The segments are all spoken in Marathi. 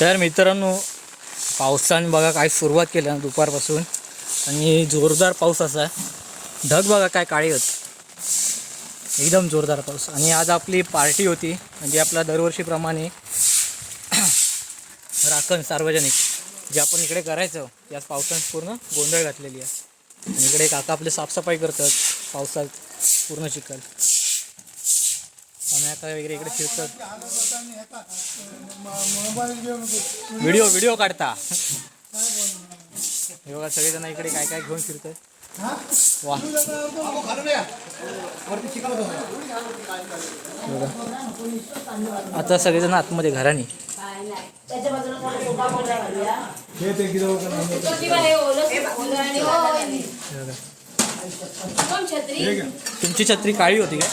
तर मित्रांनो पावसाने बघा काय सुरुवात केली ना दुपारपासून. आणि जोरदार पाऊस असा. ढग बघा काय काळी होत एकदम जोरदार पाऊस. आणि आज आपली पार्टी होती. म्हणजे आपला दरवर्षीप्रमाणे राखण सार्वजनिक जे आपण इकडे करायचं. याच पावसाने पूर्ण गोंधळ घातलेली आहे. आणि इकडे काका आपले साफसफाई करतात. पावसात पूर्ण चिखल. आम्ही आता वगैरे इकडे फिरतात व्हिडिओ व्हिडिओ काढता. हे बघा सगळेजण इकडे काय काय घेऊन फिरतात वा. आता सगळेजण आतमध्ये घराने? तुमची छत्री काळी होती काय?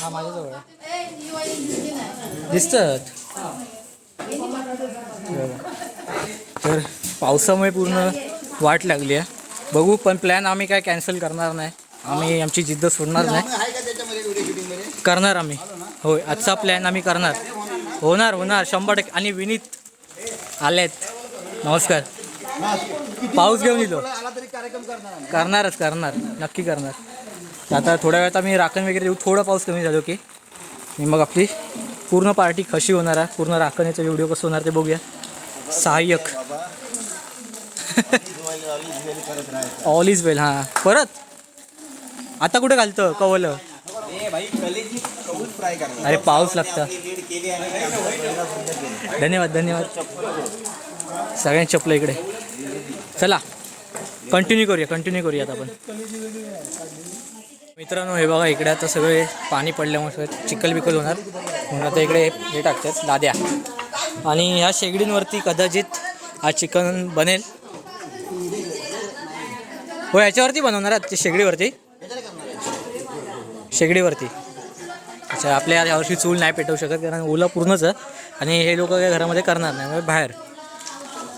हा माझ्याजवळ. ही. दिसतात तर पावसामुळे पूर्ण वाट लागली आहे. बघू पण प्लॅन आम्ही काय कॅन्सल करणार नाही. आम्ही आमची जिद्द सोडणार नाही. करणार आम्ही. होय आजचा प्लॅन आम्ही करणार. होणार होणार शंभर टक्के. आणि विनीत आलेत. नमस्कार. पाऊस घेऊन येतो. करणारच करणार. नक्की करणार. आता थोड्या वेळात आम्ही राखण वगैरे देऊ. थोडा पाऊस कमी झालो की आणि मग आपली पूर्ण पार्टी कशी होणार आहे. पूर्ण राखण्याचा व्हिडिओ कसं होणार ते बघूया. सहाय्यक. ऑल इज वेल हां. परत? आता कुठे घालतं? कवलं अरे पाऊस लागतं. धन्यवाद धन्यवाद. सगळ्यांनी चपलं इकडे. चला. कंटिन्यू करूया कंटिन्यू करूयात आपण. मित्रांनो हे बघा इकडे आता सगळे पाणी पडल्यामुळे सगळं चिखल बिकल होणार. म्हणून आता इकडे हे टाकतात लाद्या. आणि ह्या शेगडींवरती कदाचित आज चिकन बनेल. हो याच्यावरती बनवणार आहात ते शेगडीवरती. शेगडीवरती. अच्छा आपल्या यावर्षी चूल नाही पेटवू शकत कारण ओला पूर्णच आणि हे लोक काय घरामध्ये करणार नाही म्हणजे बाहेर.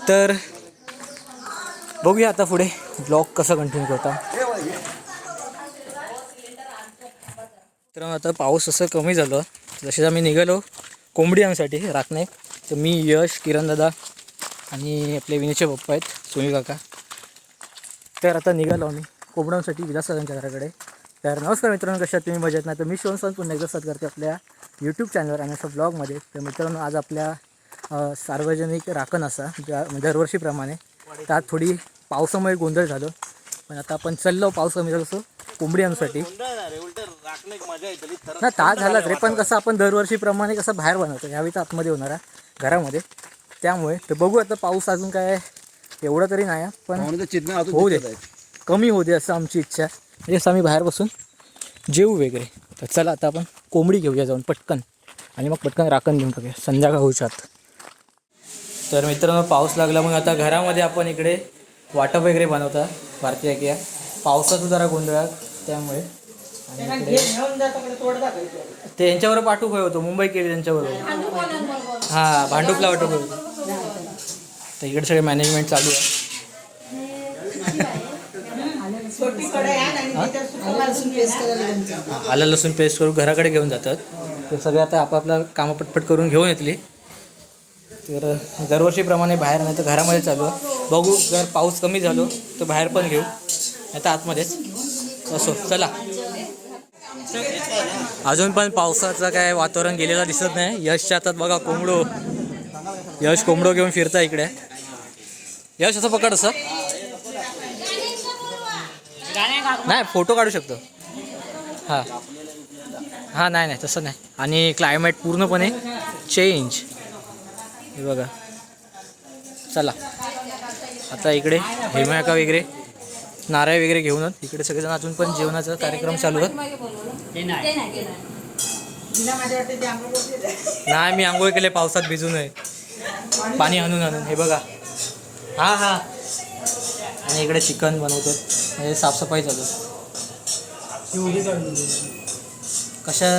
तर बघूया आता पुढे ब्लॉग कसं कंटिन्यू करता. तर आता पाऊस असं कमी झालं. जसे आम्ही निघालो कोंबडी राखणे तर मी यश किरण दादा आणि आपले विनीचे पप्पा आहेत सुनील काका. तर आता निघालो आम्ही कोंबड्यांसाठी विलासरांच्या घराकडे. तर नमस्कार मित्रांनो कशात तुम्ही मजेत नाही तर मी शिवण सण पुन्हा एकदा साथ करते आपल्या यूट्यूब चॅनलवर आणि असं ब्लॉगमध्ये तर मित्रांनो आज आपल्या सार्वजनिक राखण असा ज्या म्हणजे दरवर्षीप्रमाणे. त्यात थोडी पावसामुळे गोंधळ झालो. पण आता आपण चाललो पाऊस कमी झालं असं कोंबडी ना तास झालाच रे पण कसं आपण दरवर्षीप्रमाणे कसं बाहेर बनवतो यावेळी तर आतमध्ये होणार आहे घरामध्ये. त्यामुळे तर बघू आता पाऊस अजून काय एवढं तरी नाही आहे, पण होऊ दे. कमी होऊ दे असं आमची इच्छा आहे. म्हणजे असं आम्ही बाहेर बसून जेवू वगैरे. तर चला आता आपण कोंबडी घेऊया जाऊन पटकन. आणि मग पटकन राखण घेऊन टाकूया. संध्याकाळ होऊच्या आत. तर मित्रांनो पाऊस लागला मग आता घरामध्ये आपण इकडे वाटप वगैरे बनवता भारतीय किया. पावसाचा जरा गोंधळ त्यामुळे. ते यांच्याबरोबर पाठवू होय होतो? मुंबई केली त्यांच्याबरोबर हां भांडूपला वाटप होय होतो तर इकडे सगळे मॅनेजमेंट चालू आहे. आलं लसूण पेस्ट करून घराकडे घेऊन जातात. ते सगळे आता आपापला कामं पटपट करून घेऊन येतली. तर दरवर्षीप्रमाणे बाहेर नाही तर घरामध्ये चालू बघू जर पाऊस कमी झालो तर बाहेर पण घेऊ. नाही तर आतमध्येच. असो चला. अजून पण पावसाचं काय वातावरण गेलेलं दिसत नाही. यशच्या हातात बघा कोंबडो. यश कोंबडो घेऊन फिरता इकडे. यश असं पकड असं. नाही फोटो काढू शकतो. हां. हां नाही नाही तसं नाही. आणि क्लायमेट पूर्णपणे चेंज हे बघा. चला. आता इकडे हेमायका वगैरे? नारळ वगैरे घेऊनच इकडे सगळेजण अजून पण जेवणाचा कार्यक्रम चालू आहे नाही, मी आंघोळ केले पावसात भिजू नये पाणी आणून आणून. हे बघा. हां हां. आणि इकडे चिकन बनवतात म्हणजे साफसफाई चालू कशा?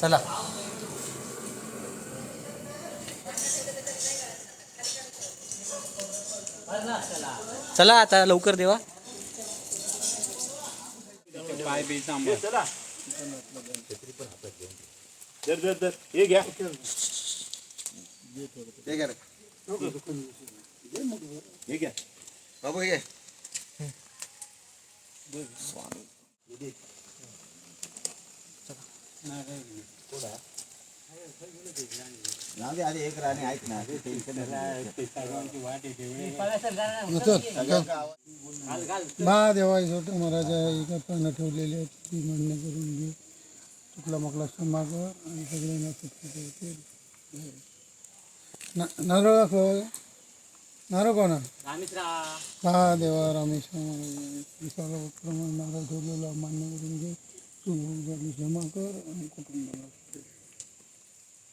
चला. चला आता लवकर देवा दर दर दर हे घ्या हे घ्या रे. हे घ्या. बाबू हे घे. जाऊ दे, आधी एक राणी ऐक ना ते टेन्शन महादेवा छोट महाराजा एका पानं ठेवलेली आहे ती मान्य करून घे. चुकला मकला क्षमा कर आणि सगळ्यांना. ना- नारळ नारळ कोणा महादेवा रामेश्वर विशाल नारळ ठेवलेला मान्य करून घे. चूक क्षमा कर आणि कुटुंबाला.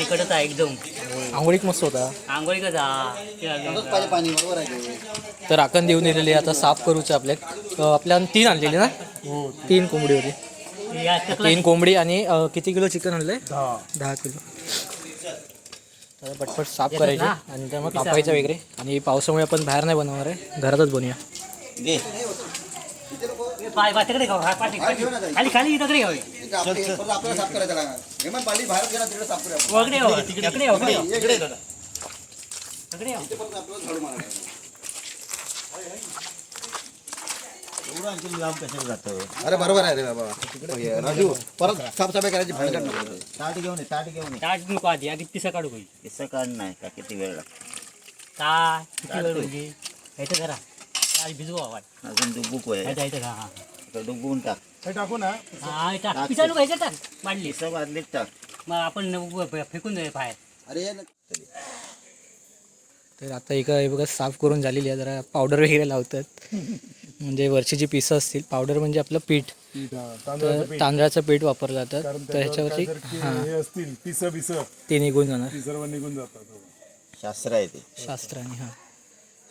पाणी कडत आहे एकदम. आंघोळीक मस्त होता. आंघोळी पाणी बरोबर आहे. तर राखण देऊन दिलेली आता साफ करूचे आपल्याक. अं, आपल्याला तीन आणलेली ना? तीन कोंबडी होती. तीन कोंबडी आणि अं, किती किलो चिकन आणलंय? दहा. किलो. तर पटपट साफ करायचे आणि त्यामुळे कापायचं वगैरे. आणि पावसामुळे आपण बाहेर नाही बनवणार आहे. घरातच बनवूया. घे. पाय पाय तिकडे खाऊ. पाठी पाठी. खाली खाली तिकडे घ्यावे इथे आपले- परत आपल्याला साफ़ करायचं लागणार हेमंत पाली बाहेर गेला तिकडे साफ़ करूया आपण. वगडे हो तिकडे तिकडे हो इकडे, इकडे. तिकडे हो। इथे परत आपल्याला झाडू मारायचं. अरे बरोबर आहे रे बाबा। राजू परत साफसफाई करायची भानगड नको ताट घेऊन ये ताट घेऊन ये। ताट नको आधी आधी तिसा काढू पाहिजे किस्सा काढ नाही का? किती वेळ लागतो? किती वेळ म्हणजे यायचं करा काय भिजवा वाट. अजून डुबुक आहे यायचं यायचं हा हा. तर टाक हा टाक. टाक. टाक. मग आपण व- फेकून दे बाहेर. अरे न- तर आता एका हे बघा साफ करून झालेली आहे. जरा पावडर वगैरे लावतात. म्हणजे वरची पिसं असतील. पावडर म्हणजे आपलं पीठ. तर तांदळाचं पीठ. वापरलं जातं. तर ह्याच्यावरती हां. हे असतील पिस पिस ते निघून जाणार. ती सर्व निघून जातात. हो. शास्त्र आहे ते. शास्त्राने हां.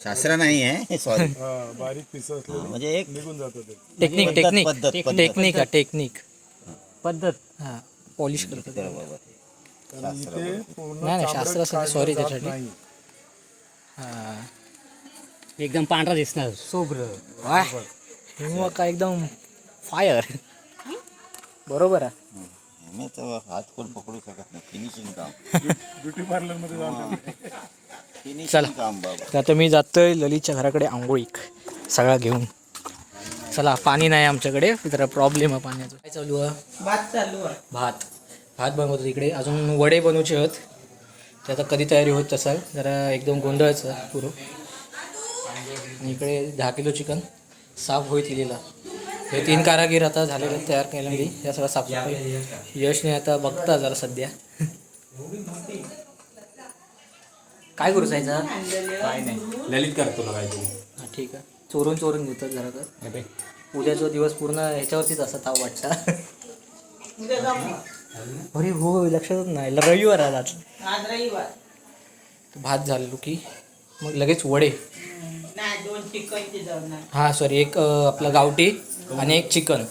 शास्त्र नाही आहे सॉरी हा बारीक पिस म्हणजे एक निघून जातात ते. टेक्निक पद्धत, टेक्निक पद्धत, पद्धत. टेक्निक हा टेक्निक. पद्धत. हां पॉलिश पूर्ण नाही, शास्त्र जात. नाही. हां. एकदम पांढरा दिसणार. सोबर हिमवा का एकदम फायर बरोबर आहे. मी तर हात कोण पकडू शकत नाही. फिनिशिंग काम. ब्युटी पार्लरमध्ये जाऊन चला. तर आता मी जातोय ललितच्या घराकडे आंघोळीक सगळा घेऊन. चला पाणी नाही आमच्याकडे जरा प्रॉब्लेम आहे पाण्याचा. काय चालू आहे? भात चालू आहे. भात. भात बनवतो तिकडे अजून वडे बनवचे आहेत. ते आता कधी तयारी होत तसा जरा एकदम गोंधळच पुरं. आणि इकडे दहा किलो चिकन साफ होईत लिहिलेला हे तीन कारागीर आता झालेले तयार केलेली. या सगळं साफसफाई यशने आता बघता जरा सध्या. काय करू जायचं काय नाही. ललित कर तुला काय तू हा ठीक आहे. चोरून चोरून घेतात जरा तर. उद्याचा दिवस पूर्ण ह्याच्यावरतीच असा ताव वाटता उद्या जाऊ अरे हो लक्षातच नाही. ल- रविवार आहे आज. आज रविवार. भात झालेलो की. मग लगेच वडे. नाही दोन चिकनचे जेवणार हां सॉरी एक अं, आपलं गावठी आणि एक चिकन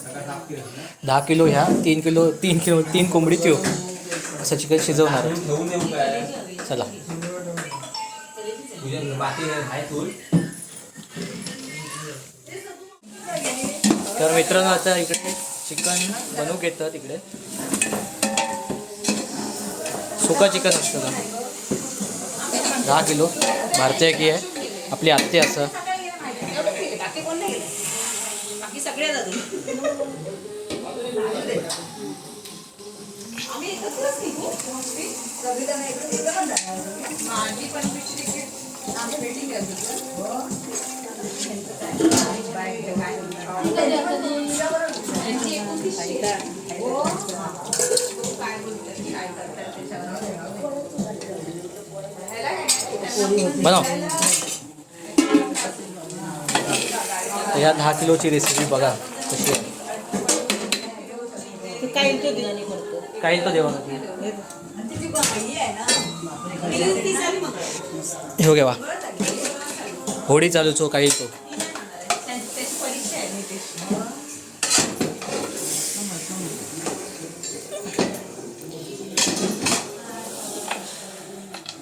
दहा किलो ह्या तीन किलो तीन किलो तीन कोंबडी त्यो असं चिकन शिजवणार. आहे. चला तर मित्रांनो आता इकडे चिकन बनवू घेतात इकडे. सुका चिकन असतं का दहा किलो. भारतीय की आहे. आपली आत्ते असं. बाकी सगळे बनव. ह्या दहा किलोची रेसिपी बघा कशी आहे. काही तो देवा हो घेवा होडी चालूचो काही तो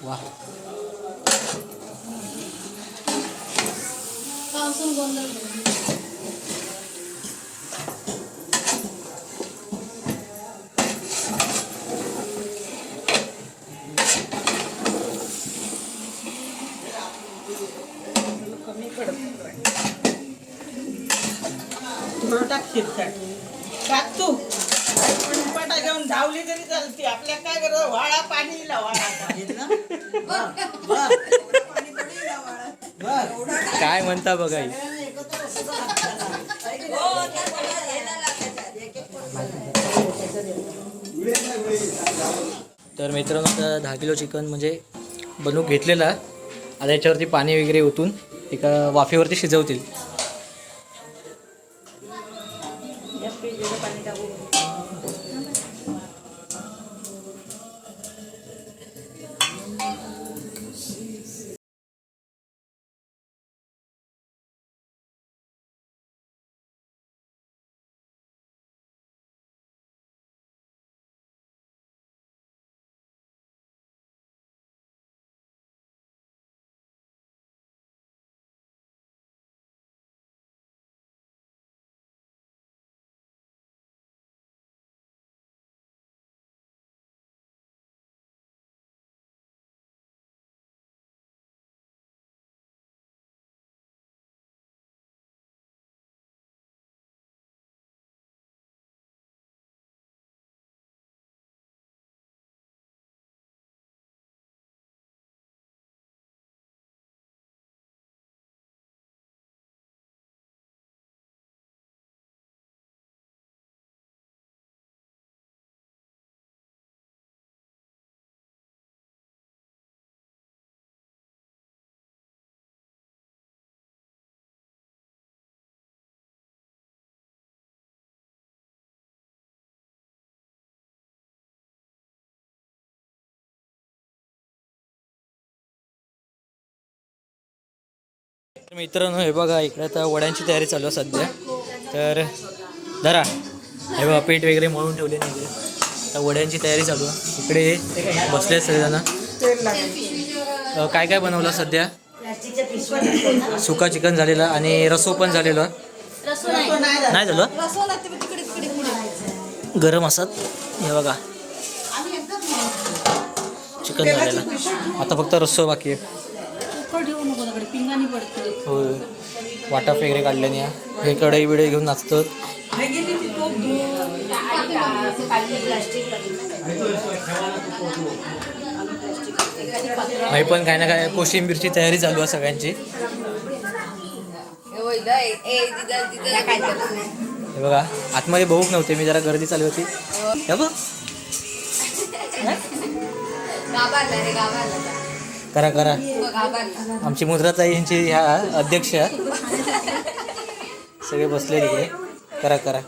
वा. थोडं टाक शिरसाट टाक तू पाटा घेऊन धावली तरी चालते. आपल्या काय वाळा पाणी म्हणता बघा. तर मित्रांनो आता दहा किलो चिकन म्हणजे बनवून घेतलेला आता याच्यावरती पाणी वगैरे ओतून एका वाफेवरती शिजवतील. मित्रांनो हे बघा इकडे आता वड्यांची तयारी चालू आहे सध्या. तर धरा हे बघा पीठ वगैरे मळून ठेवले नाही इकडे. आता वड्यांची तयारी चालू आहे. इकडे बसले सगळेजण. काय काय बनवलं सध्या? सुका चिकन झालेलं आणि रसो पण झालेला. नाही झालं? गरम असत. हे बघा. चिकन झालेलं. आता फक्त रस्सो बाकी आहे. होय. वाटा वगैरे काढल्याने हे कढई बिडई घेऊन नाचतात. मी पण काय ना काय कोशिंबीरची तयारी चालू आहे सगळ्यांची. हे बघा आतमध्ये बघूक नव्हते मी जरा गर्दी चालू होती. हे. बघ. करा करा. आमची मुद्राताई यांची ह्या अध्यक्ष. सगळे बसले तिकडे करा करा.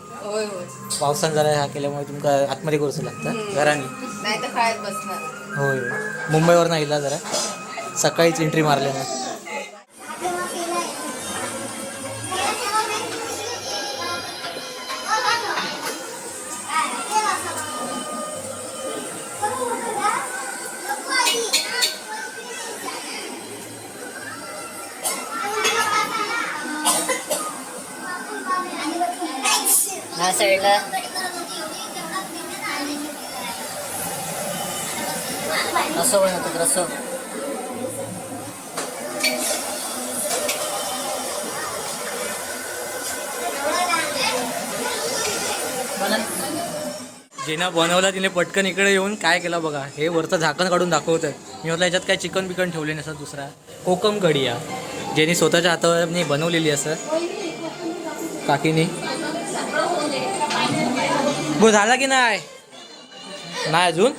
पावसान जरा ह्या केल्यामुळे तुमका आतमध्ये करूच लागतं. घराने. होय. मुंबईवर नाही जरा. सकाळीच एंट्री मारले ना ह्या साईडला असं बनवतात रसं जिना बनवला तिने पटकन इकडे येऊन काय केलं बघा? हे वरचं झाकण काढून दाखवतं मी म्हटलं याच्यात काय चिकन बिकन ठेवले नसं दुसरा. कोकम कढी या ज्यांनी स्वतःच्या हाताने बनवलेली असं. काकीने. गो झाला की नाही? नाही अजून?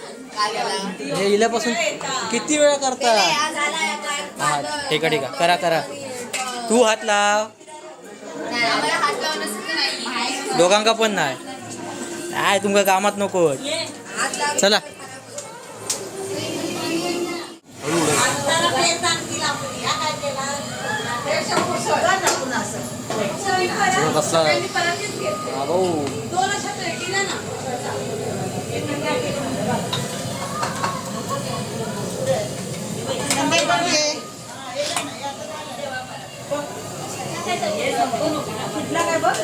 हे इल्यापासून किती वेळा करता? हा ठीक आहे ठीक आहे करा करा. तू हात लाव. नाही दोघांका पण नाही. काय तुमका कामात नको. चला. आता ते सांगतील आपण, या काय केला? ते शंभर सोडा ना पुन्हा असं. कसला दोन अशा प्लेटी द्या ना नंदे पण ये. कुठला काय बघ?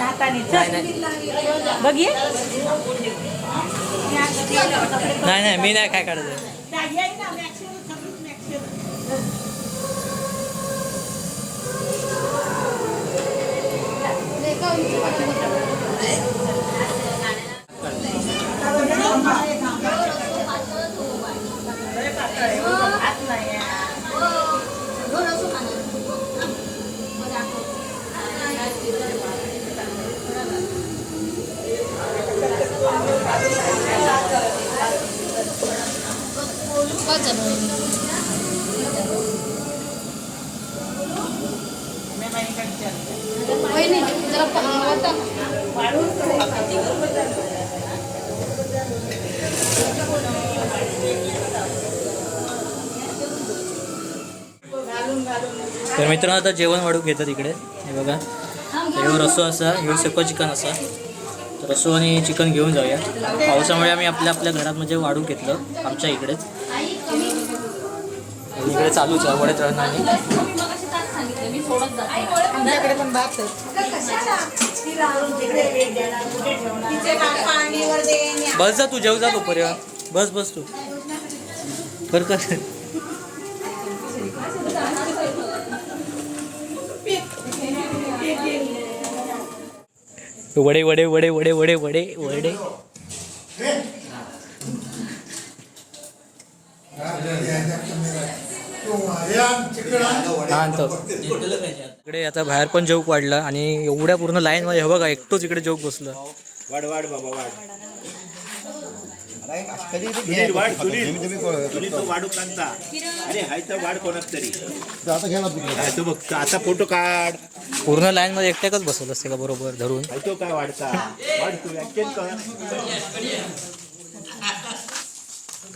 हाताने. चल. बघ ये. नाही नाही मी नाही काय काढत आहे तर मित्रांनो आता जेवण वाढून घेतात इकडे. हे बघा. ह्यो रसो असा ह्यो सुको चिकन असा. तर आणि चिकन घेऊन जाऊया. पावसामुळे आम्ही आपल्या आपल्या घरात म्हणजे वाढून घेतलं आमच्या इकडेच इकडे चालूच आहे वडत राहणार नाही. आमच्याकडे पण बस जा तू जेव जा तोपर्यंत. बस बस तू. कर कर वडे वडे वडे वडे वडे वडे वडे हा आणतो इकडे आता बाहेर पण जोक वाढला आणि एवढ्या पूर्ण लाईन मध्ये हे बघा एकटोच इकडे जोक बसलं. वाढ वाढ बाबा वाढ. पूर्ण लाईन मध्ये एकट्याकच बसवलं असते का बरोबर धरून? काय वाढता?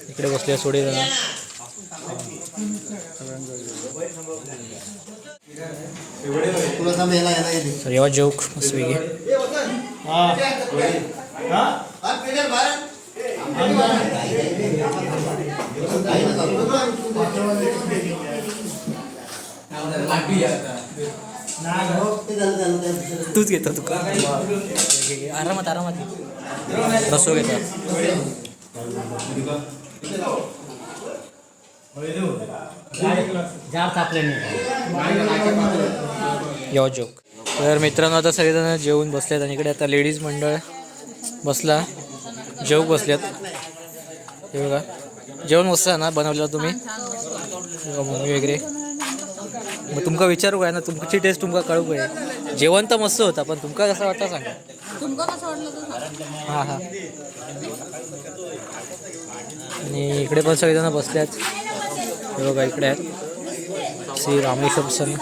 इकडे बसले सोडे जण तुला याला- याला. तर येवा जोक मस्त वेगळी तूच घेतो तू आरामात आरामात. रसो घेतो. जार तापले नाही येवा जोक तर मित्रांनो आता सगळेजण जेवून बसलेत आणि इकडे आता लेडीज मंडळ बसला. जेवूक बसल्यात हे बघा. जेवण मस्त आहे ना? बनवलेलं तुम्ही? मम्मी वगैरे. मग तुमका विचारू काय ना? तुमची टेस्ट तुमका कळू काय? जेवण तर मस्त होता पण तुमका कसं वाटतं सांगा. हां हां. आणि इकडे पण सगळेजण बसल्यात हे बघा इकडे आहेत. श्री रामेश्वर सण.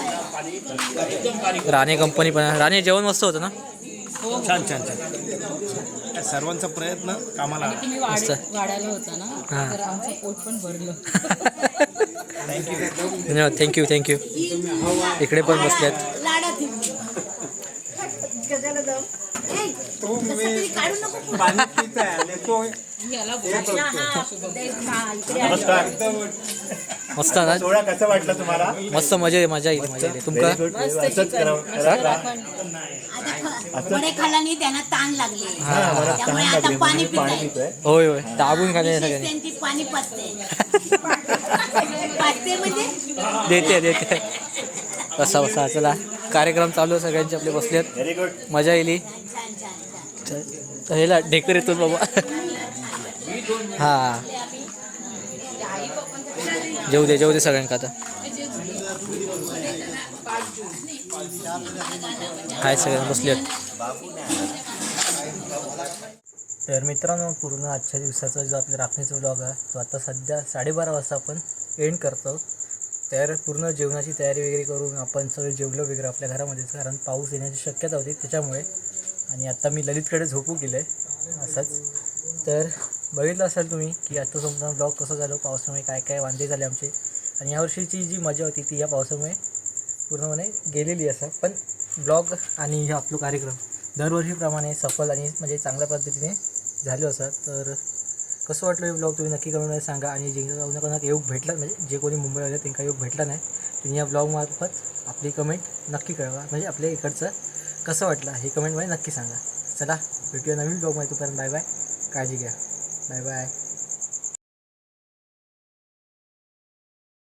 राणे कंपनी पण राणे जेवण मस्त होतं ना? छान छान छान. सर्वांचा प्रयत्न कामाला तुम्ही मस्त. वाढ- वाढायला होता ना? हां. तर आमचं पोट पण भरलं. धन्यवाद. थँक्यू थँक्यू इकडे पण बसल्यात नमस्कार. मस्त ना? सोहळा कसा वाटला तुम्हाला? मस्त मजा आहे मजा येईल मजा येईल तुमका? असंच करावं वडे खाल्ल्याने त्यांना ताण लागले. हां त्यामुळे आता पाणी पिताय. होय होय. दाबून खाल्ले सगळ्यांनी. त्यांची पाणी म्हणजे? देते देते. बसा बसा. चला. कार्यक्रम चालू आहे, सगळ्यांचे आपले बसलेत. व्हेरी गुड मजा येईल छान छान छान. तर ह्याला ढेकर येतो बाबा. हा. जेऊ दे जेऊ दे सगळ्यांका आता. हाय सगळ्यांना बसले तर मित्रांनो पूर्ण आजच्या दिवसाचा जो आपल्या राखणीचा ब्लॉग आहे तो आता सध्या साडेबारा वाजता आपण एंड करतो. तर पूर्ण जेवणाची तयारी वगैरे करून आपण सगळे जेवलो वगैरे आपल्या घरामध्येच कारण पाऊस येण्याची शक्यता होती त्याच्यामुळे. आणि आता मी ललितकडे झोपू गेलं आहे असंच. तर बघितलं असेल तुम्ही की आता समजा ब्लॉग कसं झालं पावसामुळे काय काय वांदे झाले आमचे. आणि यावर्षीची जी मजा होती ती या पावसामुळे पूर्णपणे गेलेली असं. पण ब्लॉग आणि हे आपलं कार्यक्रम दरवर्षीप्रमाणे सफल आणि म्हणजे चांगल्या पद्धतीने झाले असं. तर कसं वाटलं हे ब्लॉग? तुम्ही नक्की कमेंटमध्ये सांगा. आणि जे कोणा योग भेटला म्हणजे जे कोणी मुंबई आले त्यांना योग भेटला नाही त्यांनी या ब्लॉगमार्फत आपली कमेंट नक्की कळवा. म्हणजे आपल्या इकडचं कसं वाटलं हे कमेंटमध्ये नक्की सांगा. चला भेटूया नवीन ब्लॉगमध्ये. तोपर्यंत बाय बाय. काळजी घ्या. Bye bye